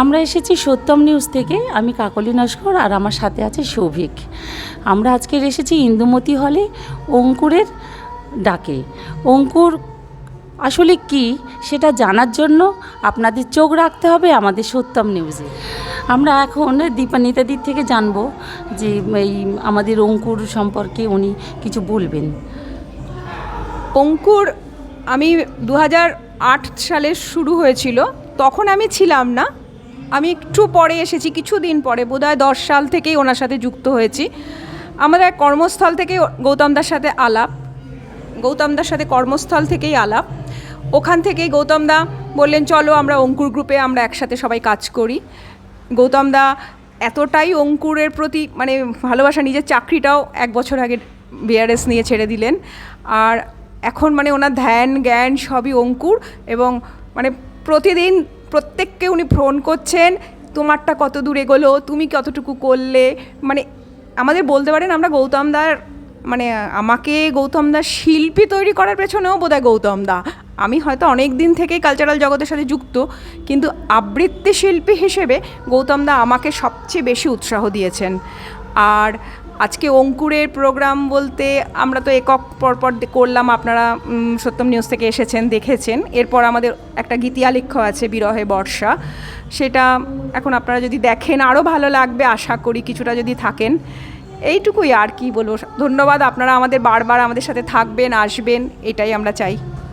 আমরা এসেছি সত্যম নিউজ থেকে। আমি কাকলি নস্কর আর আমার সাথে আছে সৌভিক আমরা আজকের এসেছি ইন্দুমতি হলে অঙ্কুরের ডাকে। অঙ্কুর আসলে কি সেটা জানার জন্য আপনাদের চোখ রাখতে হবে আমাদের সত্যম নিউজে। আমরা এখন দীপানিতাদির থেকে জানব যে এই আমাদের অঙ্কুর সম্পর্কে উনি কিছু বলবেন। অঙ্কুর, আমি দু সালে শুরু হয়েছিল, তখন আমি ছিলাম না। আমি একটু পরে এসেছি, কিছুদিন পরে, বোধহয় দশ সাল থেকেই ওনার সাথে যুক্ত হয়েছি। আমাদের এক কর্মস্থল থেকে গৌতমদার সাথে আলাপ গৌতমদার সাথে কর্মস্থল থেকেই আলাপ। ওখান থেকেই গৌতমদা বললেন, চলো আমরা অঙ্কুর গ্রুপে আমরা একসাথে সবাই কাজ করি। গৌতমদা এতটাই অঙ্কুরের প্রতি মানে ভালোবাসা, নিজের চাকরিটাও এক বছর আগে বিআরএস নিয়ে ছেড়ে দিলেন। আর এখন মানে ওনার ধ্যান, জ্ঞান সবই অঙ্কুর এবং মানে প্রতিদিন প্রত্যেককে উনি ফোন করছেন, তোমারটা কত দূর এগোলো? তুমি কতটুকু করলে? মানে আমাদের বলতে পারেন আমরা গৌতমদার মানে আমাকে গৌতম দা শিল্পী তৈরি করার পেছনেও বোধহয় গৌতম দা। আমি হয়তো অনেক দিন থেকেই কালচারাল জগতের সাথে যুক্ত, কিন্তু আবৃত্তি শিল্পী হিসেবে গৌতম দা আমাকে সবচেয়ে বেশি উৎসাহ দিয়েছেন। আর আজকে অঙ্কুরের প্রোগ্রাম বলতে আমরা তো একক পরপর করলাম, আপনারা সত্যম নিউজ থেকে এসেছেন, দেখেছেন। এরপর আমাদের একটা গীতিয়ালেখ্য আছে, বিরহে বর্ষা। সেটা এখন আপনারা যদি দেখেন আরও ভালো লাগবে, আশা করি কিছুটা যদি থাকেন। এইটুকুই আর কি বলব। ধন্যবাদ, আপনারা আমাদের বারবার আমাদের সাথে থাকবেন, আসবেন, এটাই আমরা চাই।